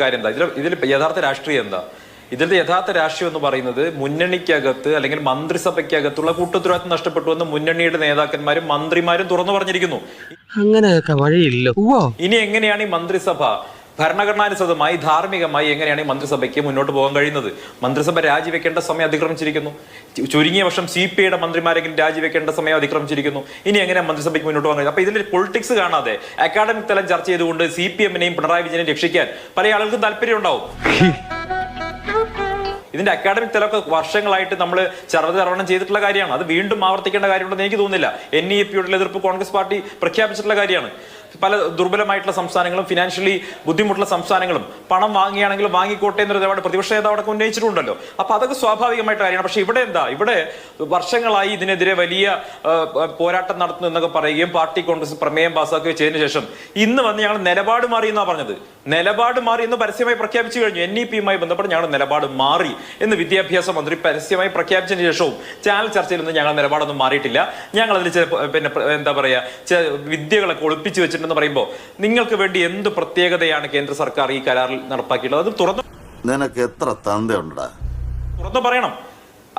കാര്യം എന്താ? ഇതിൽ ഇതിൽ യഥാർത്ഥ രാഷ്ട്രീയം എന്താ? ഇതിന്റെ യഥാർത്ഥ രാഷ്ട്രീയം എന്ന് പറയുന്നത് മുന്നണിക്കകത്ത് അല്ലെങ്കിൽ മന്ത്രിസഭയ്ക്കകത്തുള്ള കൂട്ടുത്തരവാദിത്വം നഷ്ടപ്പെട്ടു എന്ന് മുന്നണിയുടെ നേതാക്കന്മാരും മന്ത്രിമാരും തുറന്നു പറഞ്ഞിരിക്കുന്നു. അങ്ങനെയൊക്കെ വഴിയില്ല. ഇനി എങ്ങനെയാണ് ഈ മന്ത്രിസഭ ഭരണഘടനാനുസൃതമായി ധാർമ്മികമായി എങ്ങനെയാണ് മന്ത്രിസഭയ്ക്ക് മുന്നോട്ട് പോകാൻ കഴിയുന്നത്? മന്ത്രിസഭ രാജിവെക്കേണ്ട സമയം അതിക്രമിച്ചിരിക്കുന്നു. ചുരുങ്ങിയ വർഷം സി പി ഐയുടെ മന്ത്രിമാരെങ്കിലും രാജിവെക്കേണ്ട സമയം അതിക്രമിച്ചിരിക്കുന്നു. ഇനി എങ്ങനെ മന്ത്രിസഭയ്ക്ക് മുന്നോട്ട് പോകാൻ കഴിയും? അപ്പൊ ഇതിൽ പൊളിറ്റിക്സ് കാണാതെ അക്കാഡമിക് തലം ചർച്ച ചെയ്തുകൊണ്ട് സി പി എമ്മിനെയും പിണറായി വിജയനെയും രക്ഷിക്കാൻ പല ആളുകൾക്കും താല്പര്യം ഉണ്ടാവും. ഇതിന്റെ അക്കാഡമിക് തലമൊക്കെ വർഷങ്ങളായിട്ട് നമ്മൾ ചർവചർവണം ചെയ്തിട്ടുള്ള കാര്യമാണ്. അത് വീണ്ടും ആവർത്തിക്കേണ്ട കാര്യമുണ്ടെന്ന് എനിക്ക് തോന്നുന്നില്ല. എൻ ഇ പിയുടെ എതിർപ്പ് കോൺഗ്രസ് പാർട്ടി പ്രഖ്യാപിച്ചിട്ടുള്ള കാര്യമാണ്. പല ദുർബലമായിട്ടുള്ള സംസ്ഥാനങ്ങളും ഫിനാൻഷ്യലി ബുദ്ധിമുട്ടുള്ള സംസ്ഥാനങ്ങളും പണം വാങ്ങിയാണെങ്കിലും വാങ്ങിക്കോട്ടെ എന്നൊരു നിലപാട് പ്രതിപക്ഷ നേതാവ് അടക്കം ഉന്നയിച്ചിട്ടുണ്ടല്ലോ. അപ്പൊ അതൊക്കെ സ്വാഭാവികമായിട്ട് കാര്യമാണ്. പക്ഷെ ഇവിടെ എന്താ? ഇവിടെ വർഷങ്ങളായി ഇതിനെതിരെ വലിയ പോരാട്ടം നടത്തുന്നു എന്നൊക്കെ പറയുകയും പാർട്ടി കോൺഗ്രസ് പ്രമേയം പാസ്സാക്കുകയും ചെയ്തതിനു ശേഷം ഇന്ന് വന്ന് ഞങ്ങൾ നിലപാട് മാറി എന്നാ പറഞ്ഞത്. നിലപാട് മാറി എന്ന് പരസ്യമായി പ്രഖ്യാപിച്ചു കഴിഞ്ഞു. എൻ ഇ പിയുമായി ബന്ധപ്പെട്ട് ഞങ്ങൾ നിലപാട് മാറി എന്ന് വിദ്യാഭ്യാസ മന്ത്രി പരസ്യമായി പ്രഖ്യാപിച്ചതിന് ശേഷവും ചാനൽ ചർച്ചയിൽ നിന്ന് ഞങ്ങൾ നിലപാടൊന്നും മാറിയിട്ടില്ല. ഞങ്ങൾ അതിൽ പിന്നെ എന്താ പറയാ ചില വിദ്യകളൊക്കെ ഒളിപ്പിച്ചു വെച്ചിട്ടുണ്ടെന്ന് പറയുമ്പോൾ നിങ്ങൾക്ക് വേണ്ടി എന്ത് പ്രത്യേകതയാണ് കേന്ദ്ര സർക്കാർ ഈ കരാറിൽ നടപ്പാക്കിയിട്ടുള്ളത്? അത് തുറന്നു നിനക്ക് എത്ര തന്തയുണ്ടടാ? തുറന്നു പറയണം.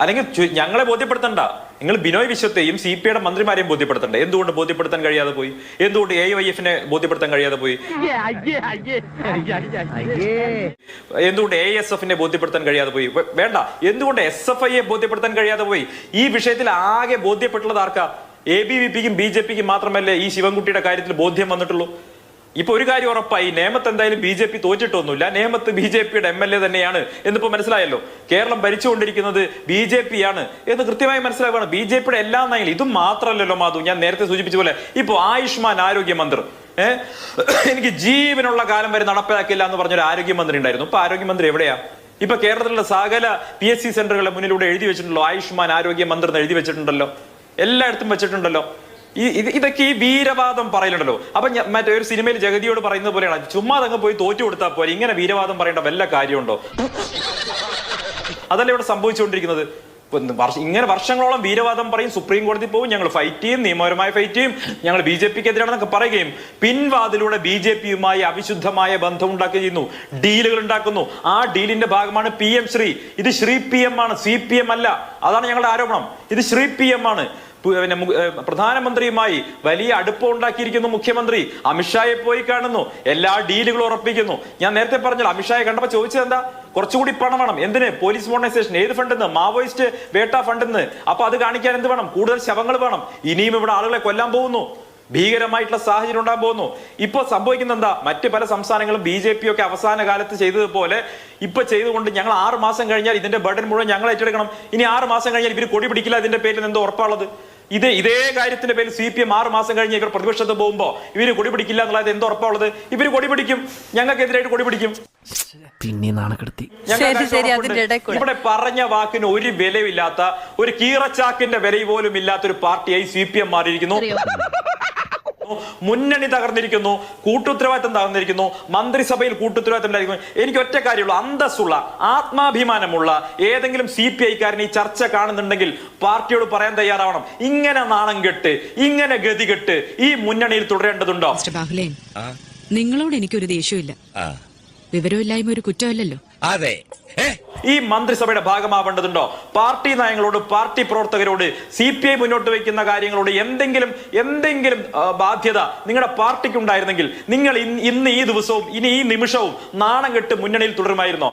അല്ലെങ്കിൽ ഞങ്ങളെ ബോധ്യപ്പെടുത്തണ്ട. നിങ്ങൾ ബിനോയ് വിശ്വത്തെയും സി പി ഐയുടെ മന്ത്രിമാരെയും ബോധ്യപ്പെടുത്തണ്ട. എന്തുകൊണ്ട് ബോധ്യപ്പെടുത്താൻ കഴിയാതെ പോയി? എന്തുകൊണ്ട് എ വൈ എഫിനെ ബോധ്യപ്പെടുത്താൻ കഴിയാതെ പോയി? എന്തുകൊണ്ട് എ എസ് എഫിനെ ബോധ്യപ്പെടുത്താൻ കഴിയാതെ പോയി? വേണ്ട. എന്തുകൊണ്ട് എസ് എഫ് ഐയെ ബോധ്യപ്പെടുത്താൻ കഴിയാതെ പോയി? ഈ വിഷയത്തിൽ ആകെ ബോധ്യപ്പെട്ടുള്ളത് ആർക്കാ? എ ബി വി പിക്കും ബി ജെ പിക്കും മാത്രമല്ലേ ഈ ശിവൻകുട്ടിയുടെ കാര്യത്തിൽ ബോധ്യം വന്നിട്ടുള്ളൂ? ഇപ്പൊ ഒരു കാര്യം ഉറപ്പായി നേമത്ത് എന്തായാലും ബി ജെ പി തോറ്റിട്ടൊന്നുമില്ല. നേമത്ത് ബി ജെ പിയുടെ എം എൽ എ തന്നെയാണ് എന്നിപ്പോ മനസ്സിലായല്ലോ. കേരളം ഭരിച്ചുകൊണ്ടിരിക്കുന്നത് ബി ജെ പി ആണ് എന്ന് കൃത്യമായി മനസ്സിലാക്കുകയാണ് ബി ജെ പിയുടെ എല്ലാ നയങ്ങളും. ഇതും മാത്രമല്ലല്ലോ മാധു ഞാൻ നേരത്തെ സൂചിപ്പിച്ച പോലെ. ഇപ്പൊ ആയുഷ്മാൻ ആരോഗ്യ മന്ത്രി ഏഹ് എനിക്ക് ജീവനുള്ള കാലം വരെ നടപ്പിലാക്കില്ല എന്ന് പറഞ്ഞൊരു ആരോഗ്യമന്ത്രി ഉണ്ടായിരുന്നു. ഇപ്പൊ ആരോഗ്യമന്ത്രി എവിടെയാ? ഇപ്പൊ കേരളത്തിലുള്ള സകല പി എസ് സി സെന്ററുകളുടെ മുന്നിലൂടെ എഴുതി വെച്ചിട്ടുണ്ടല്ലോ. ആയുഷ്മാൻ ആരോഗ്യ മന്ത്രി എന്ന് എഴുതി വെച്ചിട്ടുണ്ടല്ലോ. എല്ലായിടത്തും വെച്ചിട്ടുണ്ടല്ലോ. ഈ ഇത് ഇതൊക്കെ ഈ വീരവാദം പറയലുണ്ടല്ലോ. അപ്പൊ മറ്റേ ഒരു സിനിമയിൽ ജഗതിയോട് പറയുന്നത് പോലെയാണ്. ചുമ്മാ അങ്ങ് പോയി തോറ്റു കൊടുത്താൽ പോലെ ഇങ്ങനെ വീരവാദം പറയേണ്ട വല്ല കാര്യമുണ്ടോ? അതല്ല ഇവിടെ സംഭവിച്ചുകൊണ്ടിരിക്കുന്നത്. ഇങ്ങനെ വർഷങ്ങളോളം വീരവാദം പറയും സുപ്രീം കോടതി പോവും ഞങ്ങൾ ഫൈറ്റ് ചെയ്യും നിയമപരമായ ഫൈറ്റ് ചെയ്യും ഞങ്ങൾ ബി ജെ പിക്ക് എതിരാണെന്നൊക്കെ പറയുകയും പിൻവാതിലൂടെ ബി ജെ പിയുമായി അവിശുദ്ധമായ ബന്ധം ഉണ്ടാക്കുകയും ചെയ്യുന്നു. ഡീലുകൾ ഉണ്ടാക്കുന്നു. ആ ഡീലിന്റെ ഭാഗമാണ് പി എം ശ്രീ. ഇത് ശ്രീ പി എം ആണ് സി പി എം അല്ല. അതാണ് ഞങ്ങളുടെ ആരോപണം. ഇത് ശ്രീ പി എം ആണ്. പിന്നെ പ്രധാനമന്ത്രിയുമായി വലിയ അടുപ്പം ഉണ്ടാക്കിയിരിക്കുന്നു മുഖ്യമന്ത്രി. അമിത്ഷായെ പോയി കാണുന്നു. എല്ലാ ഡീലുകളും ഉറപ്പിക്കുന്നു. ഞാൻ നേരത്തെ പറഞ്ഞല്ലോ അമിത്ഷായെ കണ്ടപ്പോ ചോദിച്ചത് എന്താ കുറച്ചുകൂടി പണം വേണം. എന്തിന്? Police monetisation. ഏത് ഫണ്ടിൽ നിന്ന് മാവോയിസ്റ്റ് വേട്ട ഫണ്ടിൽ നിന്ന് അപ്പൊ അത് കാണിക്കാൻ എന്ത് വേണം? കൂടുതൽ ശവങ്ങൾ വേണം. ഇനിയും ഇവിടെ ആളുകളെ കൊല്ലാൻ പോകുന്നു. ഭീകരമായിട്ടുള്ള സാഹചര്യം ഉണ്ടാകാൻ പോകുന്നു. ഇപ്പൊ സംഭവിക്കുന്ന എന്താ മറ്റ് പല സംസ്ഥാനങ്ങളും ബി ജെ പി ഒക്കെ അവസാന കാലത്ത് ചെയ്തതുപോലെ ഇപ്പൊ ചെയ്തുകൊണ്ട് ഞങ്ങൾ ആറ് മാസം കഴിഞ്ഞാൽ ഇതിന്റെ ബർഡൻ മുഴുവൻ ഞങ്ങൾ ഏറ്റെടുക്കണം. ഇനി ആറ് മാസം കഴിഞ്ഞാൽ ഇവർ കൊടി പിടിക്കില്ല. ഇതിന്റെ പേരിൽ എന്തോ ഉറപ്പാണുള്ളത്. ഇത് ഇതേ കാര്യത്തിന്റെ പേരിൽ സി പി എം ആറ് മാസം കഴിഞ്ഞ് ഇവർ പ്രതിപക്ഷത്ത് പോകുമ്പോ ഇവർ കൊടി പിടിക്കില്ല എന്നുള്ളത് എന്തോ ഉറപ്പുള്ളത് ഇവർ കൊടി പിടിക്കും. ഞങ്ങൾക്കെതിരായിട്ട് കൊടി പിടിക്കും. പിന്നെ നാണക്കെടുത്തി ശരി, ശരി, ഇടയിൽ ഇവിടെ പറഞ്ഞ വാക്കിന് ഒരു വിലയില്ലാത്ത ഒരു കീറച്ചാക്കിന്റെ വില പോലും ഇല്ലാത്ത ഒരു പാർട്ടിയായി സി പി എം മാറിയിരിക്കുന്നു. മുന്നണി തകർന്നിരിക്കുന്നു കൂട്ടുത്തരവാദിത്തം തകർന്നിരിക്കുന്നു മന്ത്രിസഭയിൽ കൂട്ടുത്തരവാദിത്തം ഉണ്ടായിരിക്കുന്നു. എനിക്ക് ഒറ്റ കാര്യമുള്ളൂ അന്തസ്സുള്ള ആത്മാഭിമാനമുള്ള ഏതെങ്കിലും സി പി ഐക്കാരൻ ഈ ചർച്ച കാണുന്നുണ്ടെങ്കിൽ പാർട്ടിയോട് പറയാൻ തയ്യാറാവണം. ഇങ്ങനെ നാണം കെട്ട് ഇങ്ങനെ ഗതികെട്ട് ഈ മുന്നണിയിൽ തുടരേണ്ടതുണ്ടോ? നിങ്ങളോട് എനിക്കൊരു ദേഷ്യമില്ല വിവരമില്ലായ്മ ഒരു കുറ്റമല്ലല്ലോ. അതെ. ഈ മന്ത്രിസഭയുടെ ഭാഗമാവേണ്ടതുണ്ടോ? പാർട്ടി നയങ്ങളോട് പാർട്ടി പ്രവർത്തകരോട് സി പി ഐ മുന്നോട്ട് വയ്ക്കുന്ന കാര്യങ്ങളോട് എന്തെങ്കിലും എന്തെങ്കിലും ബാധ്യത നിങ്ങളുടെ പാർട്ടിക്ക് ഉണ്ടായിരുന്നെങ്കിൽ നിങ്ങൾ ഇന്ന് ഈ ദിവസവും ഇനി ഈ നിമിഷവും നാണം കെട്ട് മുന്നണിയിൽ തുടരുമായിരുന്നോ?